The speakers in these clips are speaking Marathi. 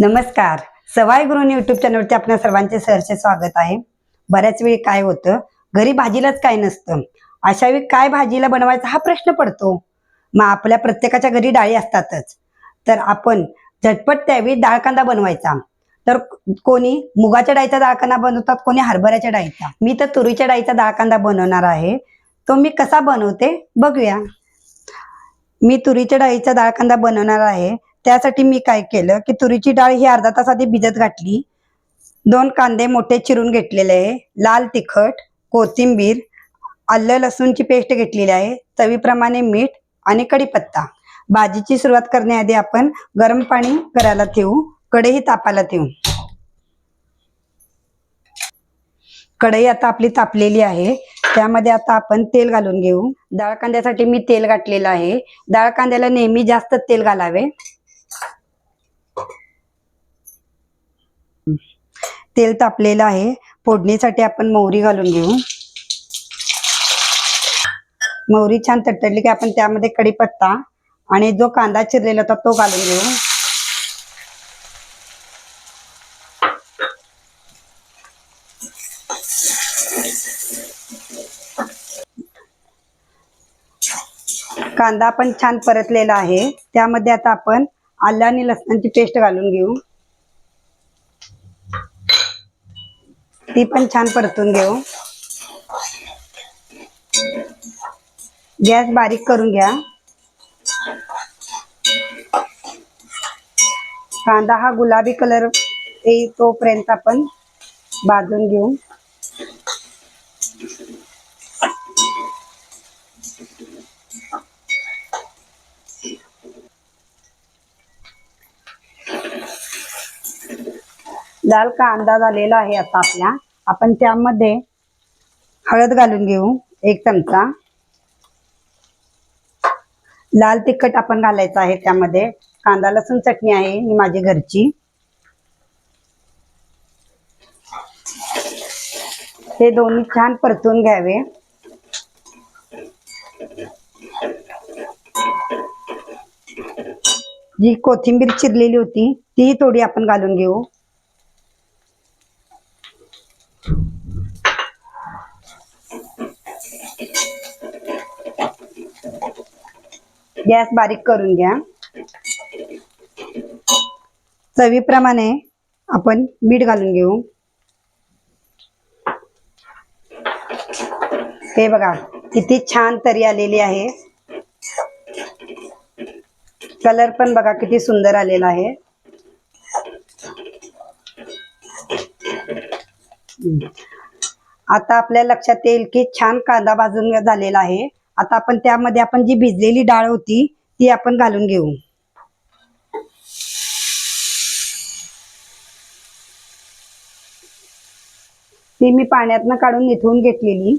नमस्कार. सवाई गुरुनी युट्यूब चॅनलवरती आपल्या सर्वांचे सहर्ष स्वागत आहे. बऱ्याच वेळी काय होतं घरी भाजीलाच काय नसतं. अशा वेळी काय भाजीला बनवायचा हा प्रश्न पडतो. मग आपल्या प्रत्येकाच्या घरी डाळी असतातच. तर आपण झटपट त्यावेळी डाळ कांदा बनवायचा. तर कोणी मुगाच्या डाळीचा डाळकांदा बनवतात कोणी हरभऱ्याच्या डाळीचा. मी तर तुरीच्या डाळीचा डाळ कांदा बनवणार आहे. तो मी कसा बनवते बघूया. मी तुरीच्या डाळीचा डाळ कांदा बनवणार आहे. त्यासाठी मी काय केलं की तुरीची डाळ ही अर्धा तास आधी भिजत घातली. दोन कांदे मोठे चिरून घेतलेले आहे. लाल तिखट कोथिंबीर आलं लसूणची पेस्ट घेतलेली आहे. चवीप्रमाणे मीठ आणि कढीपत्ता. भाजीची सुरुवात करण्याआधी आपण गरम पाणी करायला ठेवू. कढई तापायला ठेवू. कढई आता आपली तापलेली आहे. त्यामध्ये आता आपण तेल घालून घेऊ. डाळ कांद्यासाठी मी तेल घातलेलं आहे. डाळ कांद्याला नेहमी जास्त तेल घालावे. तेल तापलेलं आहे. फोडणीसाठी आपण मोहरी घालून घेऊ. मोहरी छान तटतडली की आपण त्यामध्ये कढीपत्ता आणि जो कांदा चिरलेला होता तो घालून घेऊ. कांदा पण छान परतलेला आहे. त्यामध्ये आता आपण आलं आणि लसणाची पेस्ट घालून घेऊ. ती पण छान परतून घेऊ. गॅस बारीक करून घ्या. कांदा हा गुलाबी कलर येईल तोपर्यंत आपण भाजून घेऊ. लाल कांदा झालेला आहे आता आपला आपण त्यामध्ये हळद घालून घेऊ एक चमचा. लाल तिखट आपण घालायचं आहे त्यामध्ये. कांदा लसूण चटणी आहे ही माझी घरची. हे दोन्ही छान परतून घ्यावे. जी कोथिंबीर चिरलेली होती तीही थोडी आपण घालून घेऊ. गॅस बारीक करून घ्या. चवीप्रमाणे आपण मीठ घालून घेऊ. हे बघा किती छान तरी आलेली आहे. कलर पण बघा किती सुंदर आलेला आहे. आता आपल्या लक्षात येईल की छान कांदा भाजून झालेला आहे. आता आपण त्यामध्ये आपण जी भिजलेली डाळ होती ती आपण घालून घेऊ. ती मी पाण्यातनं काढून निथवून घेतलेली.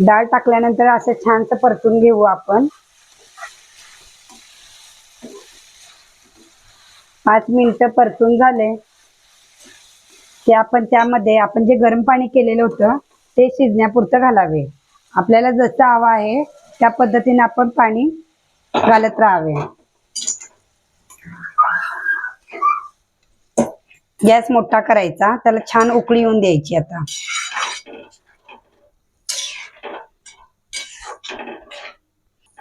डाळ टाकल्यानंतर असं छानसं परतून घेऊ आपण. पाच मिनिटं परतून झाले. ते आपण त्यामध्ये आपण जे गरम पाणी केलेलं होतं ते शिजण्यापुरतं घालावे. आपल्याला जसं हवं आहे त्या पद्धतीने आपण पाणी घालत राहावे. गॅस मोठा करायचा. त्याला छान उकळी येऊन द्यायची आता.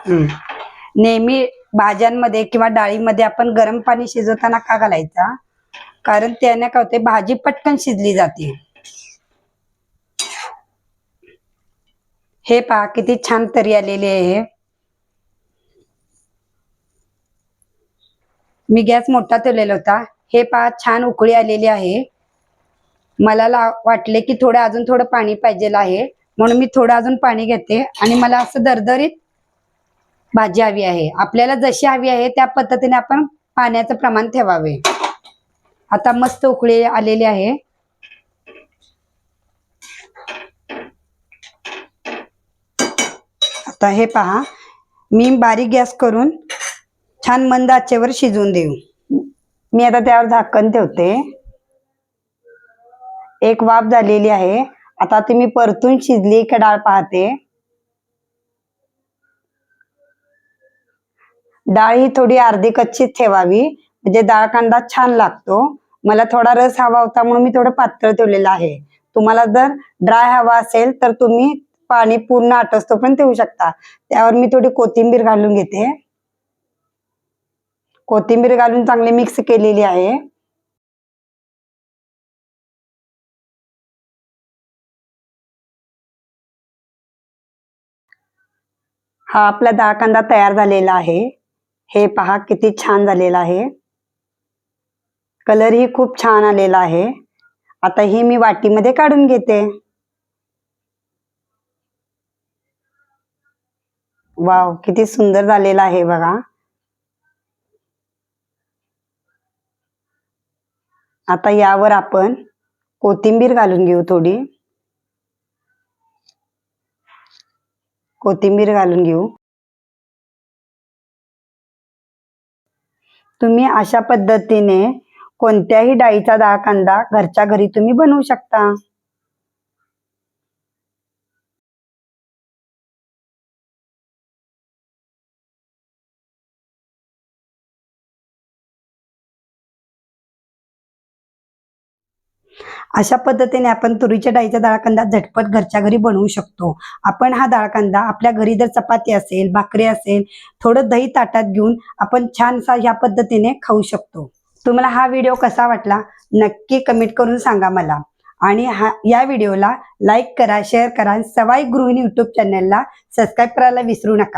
नेहमी भाज्यांमध्ये किंवा डाळीमध्ये आपण गरम पाणी शिजवताना का घालायचा? कारण त्याने काय होते भाजी पटकन शिजली जाते. हे पहा किती छान तरी आलेली आहे. मी गॅस मोठा ठेवलेला होता. हे पहा छान उकळी आलेली आहे. मला वाटले की थोडं अजून थोडं पाणी पाहिजे आहे. म्हणून मी थोडं अजून पाणी घेते आणि मला असं दरदरीत भाजी हवी आहे. आपल्याला जशी हवी आहे त्या पद्धतीने आपण पाण्याचं प्रमाण ठेवावे. आता मस्त उकळी आलेली आहे. आता हे पहा. मी बारीक गॅस करून छान मंद आचेवर शिजवून देऊ. मी आता त्यावर झाकण ठेवते. एक वाफ झालेली आहे. आता तुम्ही परतून शिजली का डाळ पाहते. डाळ ही थोडी अर्धी कच्चीच ठेवावी. म्हणजे डाळ कांदा छान लागतो. मला थोडा रस हवा होता म्हणून मी थोडं पातळ ठेवलेलं आहे. तुम्हाला जर ड्राय हवा असेल तर तुम्ही पाणी पूर्ण आटसतो पण ठेवू शकता. त्यावर मी थोडी कोथिंबीर घालून घेते. कोथिंबीर घालून चांगली मिक्स केलेली आहे. हा आपला डाळ कांदा तयार झालेला आहे. हे पहा किती छान झालेला आहे. कलर ही खूप छान आलेला आहे. आता ही मी वाटीमध्ये काढून घेते. वाव किती सुंदर झालेला आहे बघा. आता यावर आपण कोथिंबीर घालून घेऊ थोडी. कोथिंबीर घालून घेऊ. तुम्ही अशा पद्धतीने कोणत्याही डाळीचा दहा कांदा घरच्या घरी तुम्ही बनवू शकता. अशा पद्धतीने आपण तुरीच्या डाळीचा डाळकांदा झटपट घरच्या घरी बनवू शकतो. आपण हा डाळकांदा आपल्या घरी जर चपाती असेल भाकरी असेल थोडं दही ताटात घेऊन आपण छानसा ह्या पद्धतीने खाऊ शकतो. तुम्हाला हा व्हिडिओ कसा वाटला नक्की कमेंट करून सांगा मला. आणि हा या व्हिडिओला लाईक करा शेअर करा सवाई गृहिणी युट्यूब चॅनलला सबस्क्राईब करायला विसरू नका.